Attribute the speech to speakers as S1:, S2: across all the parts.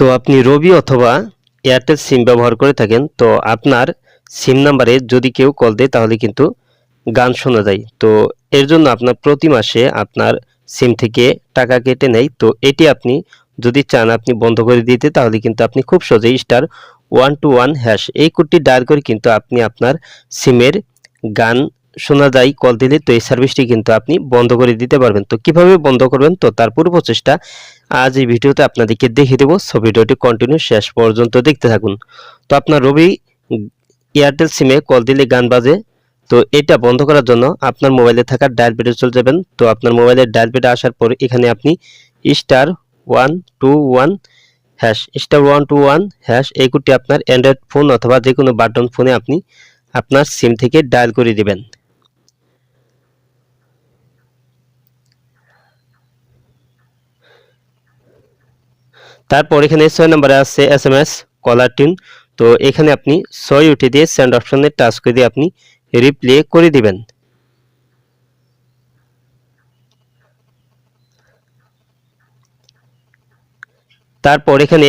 S1: তো আপনি রবি অথবা এয়ারটেল সিম ব্যবহার করে থাকেন, তো আপনার সিম নাম্বারে যদি কেউ কল দেয়, তাহলে কিন্তু গান শোনা যায়। তো এর জন্য আপনার প্রতি মাসে আপনার সিম থেকে টাকা কেটে নেয়। তো এটি আপনি যদি চান আপনি বন্ধ করে দিতে, তাহলে কিন্তু আপনি খুব সহজেই star one two one hash এই কোডটি ডায়াল করে কিন্তু আপনি আপনার সিমের গান শোনা যায় কল দিলে, তো এই সার্ভিসটি কিন্তু আপনি বন্ধ করে দিতে পারবেন। তো কীভাবে বন্ধ করবেন? তো তার পুরো প্রচেষ্টা আজ এই ভিডিওতে আপনাদেরকে দেখিয়ে দেবো। সো ভিডিওটি কন্টিনিউ শেষ পর্যন্ত দেখতে থাকুন। তো আপনার রবি এয়ারটেল সিমে কল দিলে গান বাজে। তো এটা বন্ধ করার জন্য আপনার মোবাইলে থাকা ডায়াল পেডে চলে যাবেন। তো আপনার মোবাইলের ডায়াল পেডে আসার পর এখানে আপনি star one two one hash star one two one hash এই কোডটি আপনার অ্যান্ড্রয়েড ফোন অথবা যে কোনো বাটন ফোনে আপনি আপনার সিম থেকে ডায়াল করে দিবেন। তারপর এখানে ছয় নম্বরে আছে S M S caller tune তো এখানে আপনি ছয় উঠে দিয়ে সেন্ড অপশনে টাচ করে দিয়ে আপনি রিপ্লে করে দিবেন। তারপর এখানে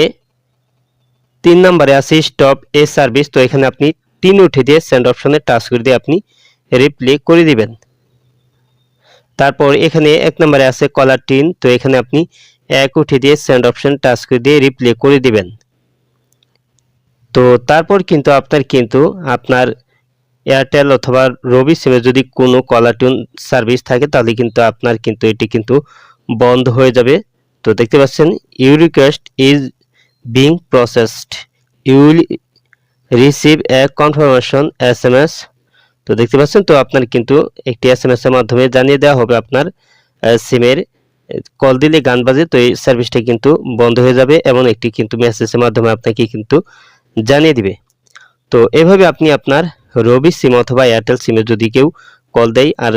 S1: তিন নম্বরে আছে স্টপ এ সার্ভিস তো এখানে আপনি তিন উঠে দিয়ে সেন্ড অপশনে টাচ করে দিয়ে আপনি রিপ্লে করে দিবেন। তারপর এখানে এক নম্বরে আছে কলার টিন তো এখানে আপনি এক উঠে দিয়ে সেন্ড অপশন টাচ করে দিয়ে রিপ্লে করে দিবেন। তো তারপর কিন্তু আপনার কিন্তু আপনার এয়ারটেল অথবা রবি সিমে যদি কোনো কলার টিউন সার্ভিস থাকে, তাহলে কিন্তু আপনার কিন্তু এটি কিন্তু বন্ধ হয়ে যাবে। তো দেখতে পাচ্ছেন you request is being processed you receive a confirmation S M S তো দেখতে পাচ্ছেন, তো আপনার কিন্তু একটি এস এম এস এর মাধ্যমে জানিয়ে দেওয়া হবে আপনার সিমের কল দিলে গান বাজে, তো এই সার্ভিসটা কিন্তু বন্ধ হয়ে যাবে এবং একটি কিন্তু মেসেজের মাধ্যমে আপনাকে কিন্তু জানিয়ে দিবে। তো এভাবে আপনি আপনার রবি সিম অথবা এয়ারটেল সিমে যদি কেউ কল দেয় আর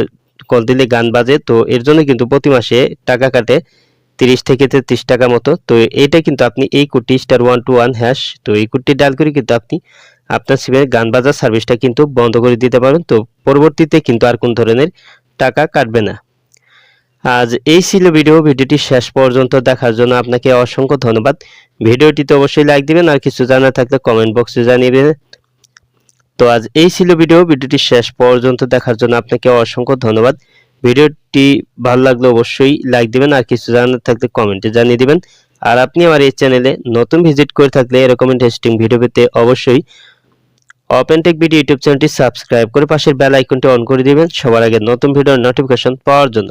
S1: কল দিলে গান বাজে, তো এর জন্য কিন্তু প্রতি মাসে টাকা কাটে তিরিশ থেকে তেত্রিশ টাকা মতো। তো এইটা কিন্তু আপনি এই কোডটি star one two one hash তো এই কোডটি ডায়াল করে কিন্তু আপনি আপনার সিমের গান বাজার সার্ভিসটা কিন্তু বন্ধ করে দিতে পারবেন তো পরবর্তীতে কিন্তু আর কোন ধরনের টাকা কাটবে না। আজ এই ছিল ভিডিও। ভিডিওটি শেষ পর্যন্ত দেখার জন্য আপনাকে অসংখ্য ধন্যবাদ। ভিডিওটিতে অবশ্যই লাইক দিবেন আর কিছু জানা থাকলে কমেন্ট বক্সে জানিয়ে দেবেন। তো আজ এই ছিল ভিডিও। ভিডিওটি শেষ পর্যন্ত দেখার জন্য আপনাকে অসংখ্য ধন্যবাদ। ভিডিওটি ভালো লাগলে অবশ্যই লাইক দিবেন আর কিছু জানার থাকলে কমেন্টে জানিয়ে দিবেন। আর আপনি আমার এই চ্যানেলে নতুন ভিজিট করে থাকলে এরকম ইন্টারেস্টিং ভিডিও পেতে অবশ্যই ওপেন টেক ভিডিও ইউটিউব চ্যানেলটি সাবস্ক্রাইব করে পাশের বেল আইকনটি অন করে দিবেন। সবার আগে নতুন ভিডিওর নোটিফিকেশন পাওয়ার জন্য।